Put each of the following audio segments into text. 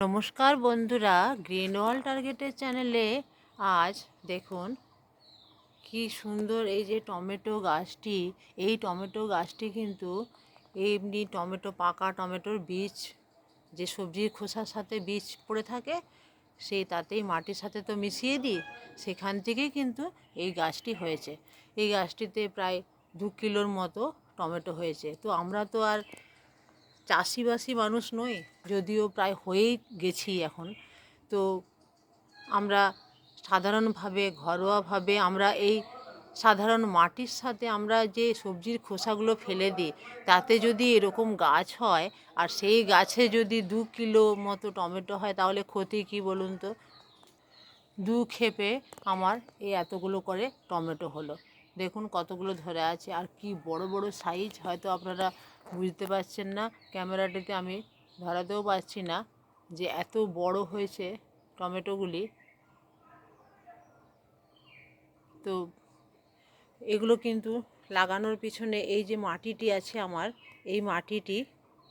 নমস্কার বন্ধুরা গ্রিন ওয়াল টার্গেটের চ্যানেলে আজ দেখুন কি সুন্দর এই যে টমেটো গাছটি। এই টমেটো গাছটি কিন্তু এমনি টমেটো, পাকা টমেটোর বীজ, যে সবজির খোসার সাথে বীজ পড়ে থাকে, সেই তাতেই মাটির সাথে তো মিশিয়ে দিই, সেখান থেকেই কিন্তু এই গাছটি হয়েছে। এই গাছটিতে প্রায় দু কিলোর মতো টমেটো হয়েছে। তো আমরা তো আর চাষিবাসী মানুষ নই, যদিও প্রায় হয়েই গেছি এখন। তো আমরা সাধারণভাবে, ঘরোয়াভাবে আমরা এই সাধারণ মাটির সাথে আমরা যে সবজির খোসাগুলো ফেলে দিই, তাতে যদি এরকম গাছ হয়, আর সেই গাছে যদি দু কিলো মতো টমেটো হয়, তাহলে ক্ষতি কী বলুন তো? দু খেপে আমার এই এতগুলো করে টমেটো হলো। দেখুন কতগুলো ধরে আছে, আর কি বড় বড় সাইজ হয়তো আপনারা বুঝতে পারছেন না ক্যামেরাটিতে আমি ধরাতেও পারছি না যে এত বড় হয়েছে টমেটোগুলি। তো এগুলো কিন্তু লাগানোর পিছনে এই যে মাটিটি আছে আমার, এই মাটিটি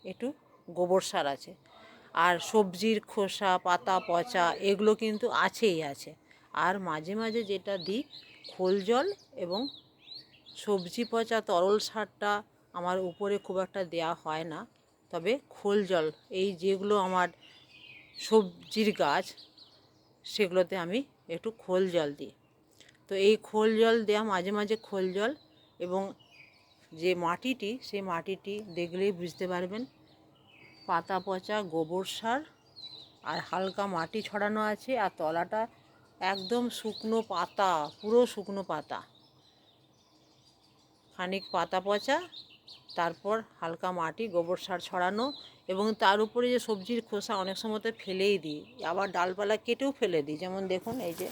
একটু গোবর সার আছে। আর সবজির খোসা, পাতা, পচা এগুলো কিন্তু আছেই আছে। আর মাঝে মাঝে যেটা দিই খোল জল এবং সবজি পচা তরল সারটা আমার উপরে খুব একটা দেয়া হয় না। তবে খোল জল, এই যেগুলো আমার সবজির গাছ, সেগুলোতে আমি একটু খোল জল দিই। তো এই খোল জল দেওয়া মাঝে মাঝে খোল জল এবং যে মাটিটি, সেই মাটিটি দেখলেই বুঝতে পারবেন, পাতা পচা, গোবর সার আর হালকা মাটি ছড়ানো আছে আর তলাটা একদম শুকনো পাতা, পুরো শুকনো পাতা। খানিক পাতা পচা তারপর হালকা মাটি, গোবর সার ছড়ানো এবং তার উপরে যে সবজির খোসা অনেক সময় তো ফেলেই দিই। আবার ডালপালা কেটেও ফেলে দিই। যেমন দেখুন, এই যে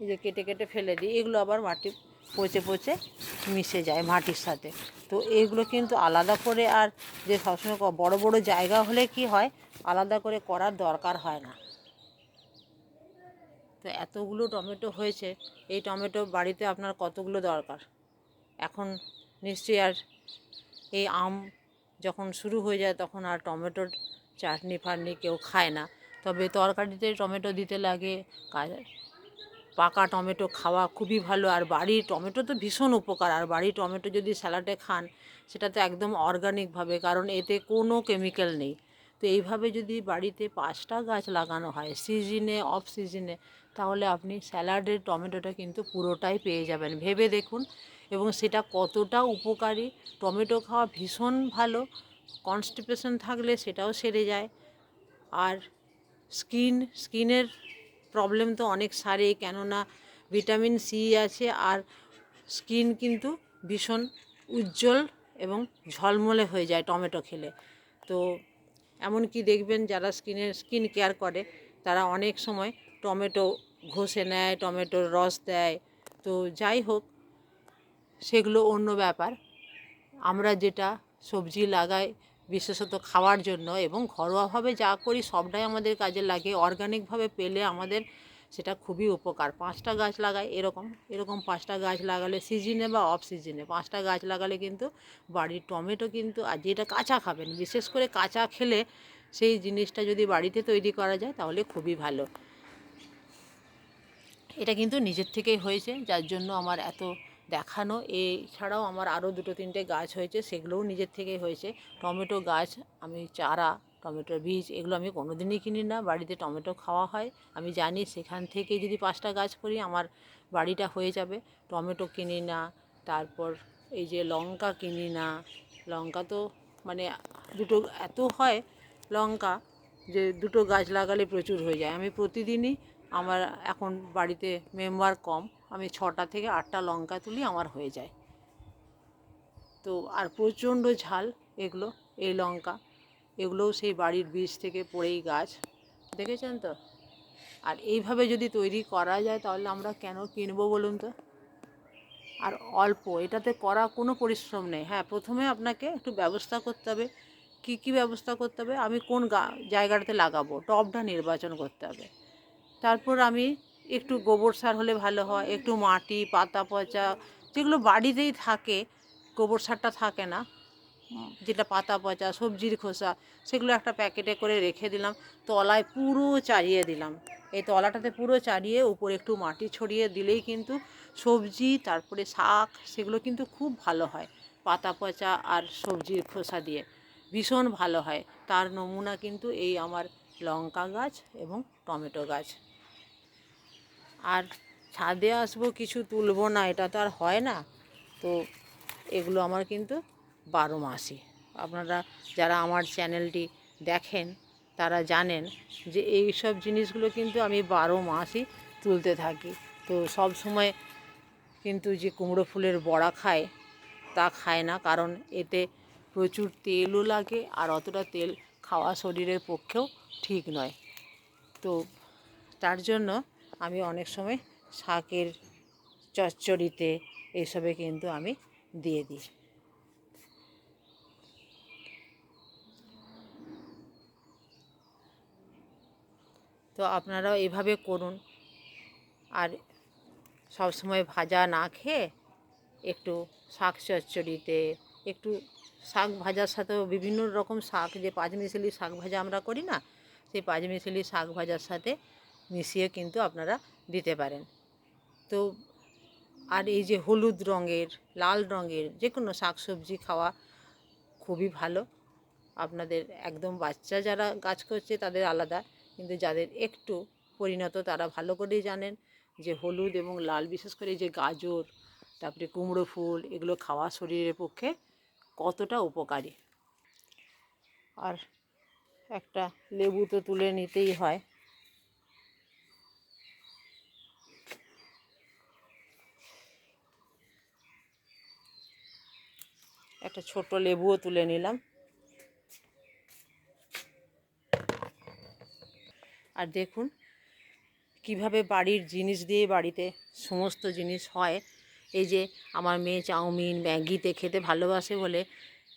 এই যে কেটে কেটে ফেলে দিই। এগুলো আবার মাটি পচে পচে মিশে যায় মাটির সাথে। তো এগুলো কিন্তু আলাদা করে আর যে সবসময় বড় বড় জায়গা হলে কি হয়, আলাদা করে করার দরকার হয় না। তো এতগুলো টমেটো হয়েছে, এই টমেটো বাড়িতে আপনার কতগুলো দরকার? এখন নিশ্চয়ই আর এই আম যখন শুরু হয়ে যায় তখন আর টমেটোর চাটনি ফাটনি কেউ খায় না। তবে তরকারিতে টমেটো দিতে লাগে পাকা টমেটো খাওয়া খুবই ভালো। আর বাড়ির টমেটো তো ভীষণ উপকার, আর বাড়ির টমেটো যদি স্যালাডে খান, সেটা তো একদম অর্গানিকভাবে কারণ এতে কোনো কেমিক্যাল নেই। তো এইভাবে যদি বাড়িতে পাঁচটা গাছ লাগানো হয় সিজনে অফ সিজনে তাহলে আপনি স্যালাডের টমেটোটা কিন্তু পুরোটাই পেয়ে যাবেন। ভেবে দেখুন এবং সেটা কতটা উপকারী। টমেটো খাওয়া ভীষণ ভালো কনস্টিপেশন থাকলে সেটাও সেরে যায়। আর স্কিন স্কিনের প্রবলেম তো অনেক সারে কেননা ভিটামিন সি আছে আর স্কিন কিন্তু ভীষণ উজ্জ্বল এবং ঝলমলে হয়ে যায় টমেটো খেলে। তো এমনকি দেখবেন যারা স্কিনের স্কিন কেয়ার করে, তারা অনেক সময় টমেটো ঘষে নেয়, টমেটোর রস দেয়। তো যাই হোক, সেগুলো অন্য ব্যাপার। আমরা যেটা সবজি লাগাই বিশেষত খাওয়ার জন্য এবং ঘরোয়াভাবে যা করি সবটাই আমাদের কাজে লাগে। অর্গানিকভাবে পেলে আমাদের সেটা খুবই উপকার। পাঁচটা গাছ লাগাই, এরকম এরকম পাঁচটা গাছ লাগালে সিজনে বা অফ সিজনে পাঁচটা গাছ লাগালে কিন্তু বাড়ির টমেটো কিন্তু, আর যেটা কাঁচা খাবেন, বিশেষ করে কাঁচা খেলে সেই জিনিসটা যদি বাড়িতে তৈরি করা যায় তাহলে খুবই ভালো। এটা কিন্তু নিজের থেকেই হয়েছে, যার জন্য আমার এত দেখানো। এছাড়াও আমার আরও দুটো তিনটে গাছ হয়েছে, সেগুলোও নিজের থেকেই হয়েছে। টমেটো গাছ, আমি চারা, টমেটোর বীজ, এগুলো আমি কোনো দিনই কিনি না। বাড়িতে টমেটো খাওয়া হয়। আমি জানি সেখান থেকে যদি পাঁচটা গাছ করি, আমার বাড়িটা হয়ে যাবে। টমেটো কিনি না, তারপর এই যে লঙ্কা কিনি না, লঙ্কা তো মানে দুটো, এত হয় লঙ্কা যে দুটো গাছ লাগালে প্রচুর হয়ে যায়। আমি প্রতিদিনই আমার এখন বাড়িতে মেম্বার কম। আমি ছটা থেকে আটটা লঙ্কা তুলি, আমার হয়ে যায়। তো আর প্রচণ্ড ঝাল এগুলো, এই লঙ্কা। এগুলোও সেই বাড়ির বীজ থেকে পড়েই গাছ। দেখেছেন তো? আর এইভাবে যদি তৈরি করা যায়, তাহলে আমরা কেন কিনবো বলুন তো? আর অল্প, এটাতে করা কোনো পরিশ্রম নেই। হ্যাঁ প্রথমে আপনাকে একটু ব্যবস্থা করতে হবে। কী কী ব্যবস্থা করতে হবে? আমি কোন জায়গাটাতে লাগাবো? টবটা নির্বাচন করতে হবে। তারপর আমি একটু গোবর সার হলে ভালো হয়, একটু মাটি, পাতা পচা, যেগুলো বাড়িতেই থাকে, গোবর সারটা থাকে না যেটা পাতা পচা, সবজির খোসা, সেগুলো একটা প্যাকেটে করে রেখে দিলাম, তলায় পুরো চারিয়ে দিলাম। এই তলাটাতে পুরো চারিয়ে উপরে একটু মাটি ছড়িয়ে দিলেই কিন্তু সবজি, তারপরে শাক, সেগুলো কিন্তু খুব ভালো হয়, পাতা পচা আর সবজির খোসা দিয়ে। ভীষণ ভালো হয়, তার নমুনা কিন্তু এই আমার লঙ্কা গাছ এবং টমেটো গাছ। আর ছাদে আসব কিছু তুলবো না, এটা তো আর হয় না। তো এগুলো আমার কিন্তু বারো মাসই। আপনারা যারা আমার চ্যানেলটি দেখেন, তারা জানেন যে এই সব জিনিসগুলো কিন্তু আমি বারো মাসই তুলতে থাকি। তো সব সময় কিন্তু যে কুমড়ো ফুলের বড়া খায়, তা খায় না, কারণ এতে প্রচুর তেলও লাগে আর অতটা তেল খাওয়া শরীরের পক্ষেও ঠিক নয়। তো তার জন্য আমি অনেক সময় শাকের চচ্চড়িতে এসবে কিন্তু আমি দিয়ে দিই। তো আপনারাও এভাবে করুন। আর সব সময় ভাজা না খেয়ে একটু শাক চচ্চড়িতে, একটু শাক ভাজার সাথেও বিভিন্ন রকম শাক, যে পাঁচমিশালি শাক ভাজা আমরা করি না, সেই পাঁচমিশালি শাক ভাজার সাথে মিশিয়ে কিন্তু আপনারা দিতে পারেন। তো আর এই যে হলুদ রঙের, লাল রঙের যে কোনো শাক সবজি খাওয়া খুবই ভালো। আপনাদের একদম বাচ্চা যারা গাছ করছে তাদের আলাদা, কিন্তু যাদের একটু পরিণত তারা ভালো করেই জানেন যে হলুদ এবং লাল, বিশেষ করে যে গাজর, তারপরে কুমড়ো ফুল, এগুলো খাওয়া শরীরের পক্ষে কতটা উপকারী। আর একটা লেবু তো তুলে নিতেই হয়। একটা ছোট লেবুও তুলে নিলাম। আর দেখুন কীভাবে বাড়ির জিনিস দিয়ে বাড়িতে সমস্ত জিনিস হয়। এই যে আমার মেয়ে চাউমিন, ম্যাগিতে খেতে ভালোবাসে বলে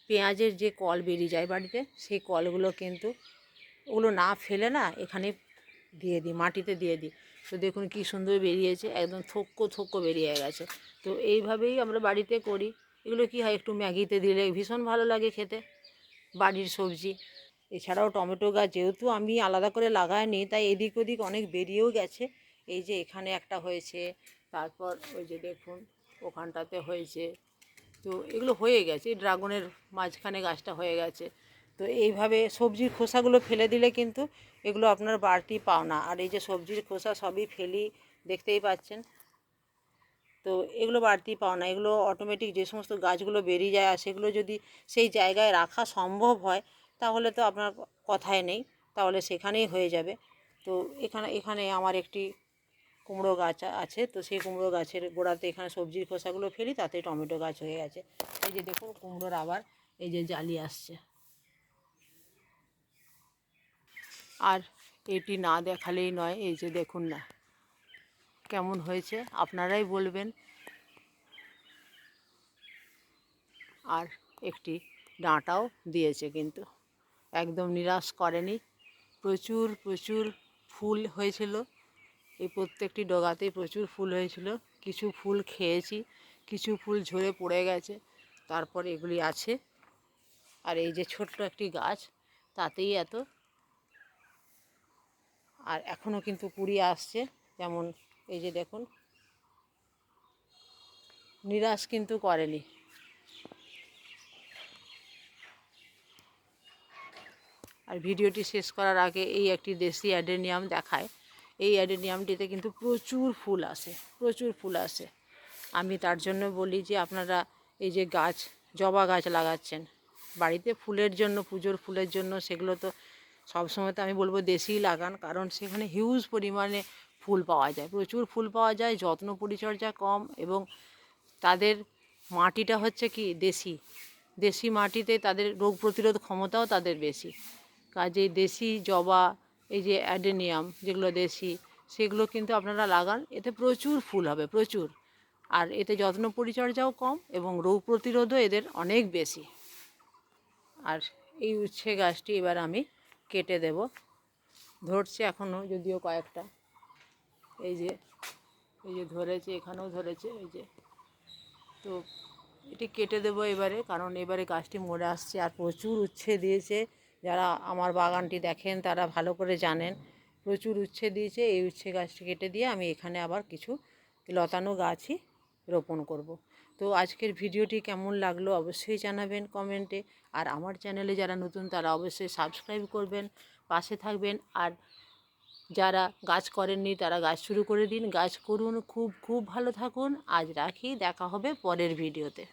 পেঁয়াজের যে কল বেরিয়ে যায় বাড়িতে, সেই কলগুলো কিন্তু ওগুলো না ফেলে না এখানে দিয়ে দিই, মাটিতে দিয়ে দিই। তো দেখুন কি সুন্দর বেরিয়েছে, একদম থোক্কো থোক্কো বেরিয়ে গেছে। তো এইভাবেই আমরা বাড়িতে করি। এগুলো কি হয় একটু ম্যাগিতে দিলে ভীষণ ভালো লাগে খেতে? বাড়ির সবজি। এছাড়াও টমেটো গাছ যেহেতু আমি আলাদা করে লাগাইনি, তাই এদিক ওদিক অনেক বেরিয়েও গেছে। এই যে এখানে একটা হয়েছে, তারপর ওই যে দেখুন, ওখানটাতে হয়েছে। তো এগুলো হয়ে গেছে ড্রাগনের মাঝখানে গাছটা হয়ে গেছে। তো এইভাবে সবজির খোসাগুলো ফেলে দিলে কিন্তু এগুলো আপনার বাড়তি পাওনা। আর এই যে সবজির খোসা সবই ফেলি, দেখতেই পাচ্ছেন। তো এগুলো বাড়তি পাও না। এগুলো অটোমেটিক যে সমস্ত গাছগুলো বেরিয়ে যায় আর সেগুলো যদি সেই জায়গায় রাখা সম্ভব হয়, তাহলে তো আপনার কথাই নেই। তাহলে সেখানেই হয়ে যাবে। তো এখানে এখানে আমার একটি কুমড়ো গাছ আছে, তো সেই কুমড়ো গাছের গোড়াতে এখানে সবজির খোসাগুলো ফেলি, তাতে টমেটো গাছ হয়ে গেছে। এই যে দেখুন কুমড়োর আবার, এই যে জালি আসছে। আর এটি না দেখালেই নয়, এই যে দেখুন না। কেমন হয়েছে আপনারাই বলবেন। আর একটি ডাঁটাও দিয়েছে কিন্তু, একদম নিরাশ করেনি। প্রচুর প্রচুর ফুল হয়েছিল। এই প্রত্যেকটি ডগাতেই প্রচুর ফুল হয়েছিল। কিছু ফুল খেয়েছি, কিছু ফুল ঝরে পড়ে গেছে, তারপর এগুলি আছে। আর এই যে ছোট্ট একটি গাছ, তাতেই এত। আর এখনও কিন্তু কুড়ি আসছে, যেমন এই যে দেখুন। নিরাশ কিন্তু করেনি। আর ভিডিওটি শেষ করার আগে এই একটি দেশি অ্যাডেনিয়াম দেখায়। এই অ্যাডেনিয়ামটিতে কিন্তু প্রচুর ফুল আসে, প্রচুর ফুল আসে। আমি তার জন্য বলি যে আপনারা এই যে গাছ, জবা গাছ লাগাচ্ছেন, বাড়িতে ফুলের জন্য, পুজোর ফুলের জন্য, সেগুলো তো সবসময় তো আমি বলব দেশিই লাগান, কারণ সেখানে হিউজ পরিমাণে ফুল পাওয়া যায়। প্রচুর ফুল পাওয়া যায়, যত্ন পরিচর্যা কম এবং তাদের মাটিটা হচ্ছে কি দেশি। দেশি মাটিতে তাদের রোগ প্রতিরোধ ক্ষমতাও তাদের বেশি। কাজে দেশি জবা, এই যে অ্যাডেনিয়াম যেগুলো দেশি, সেগুলো কিন্তু আপনারা লাগান, এতে প্রচুর ফুল হবে, প্রচুর। আর এতে যত্ন পরিচর্যাও কম এবং রোগ প্রতিরোধও এদের অনেক বেশি। আর এই উচ্ছে গাছটি এবার আমি কেটে দেব। ধরছে এখনও যদিও কয়েকটা। এই যে এই যে ধরেছে, এখানেও ধরেছে, এই যে। তো এটি কেটে দেবো এবারে, কারণ এবারে গাছটি মরে আসছে আর প্রচুর উচ্ছে দিয়েছে। যারা আমার বাগানটি দেখেন, তারা ভালো করে জানেন। প্রচুর উচ্ছে দিয়েছে, এই উচ্ছে গাছটি কেটে দিয়ে আমি এখানে আবার কিছু লতানো গাছই রোপণ করব। তো আজকের ভিডিওটি কেমন লাগল অবশ্যই জানাবেন কমেন্টে। আর আমার চ্যানেলে যারা নতুন, তারা অবশ্যই সাবস্ক্রাইব করবেন, পাশে থাকবেন। আর যারা গাছ করেননি তারা গাছ শুরু করে দিন। গাছ করুন, খুব খুব ভালো থাকুন। আজ রাখি, দেখা হবে পরের ভিডিওতে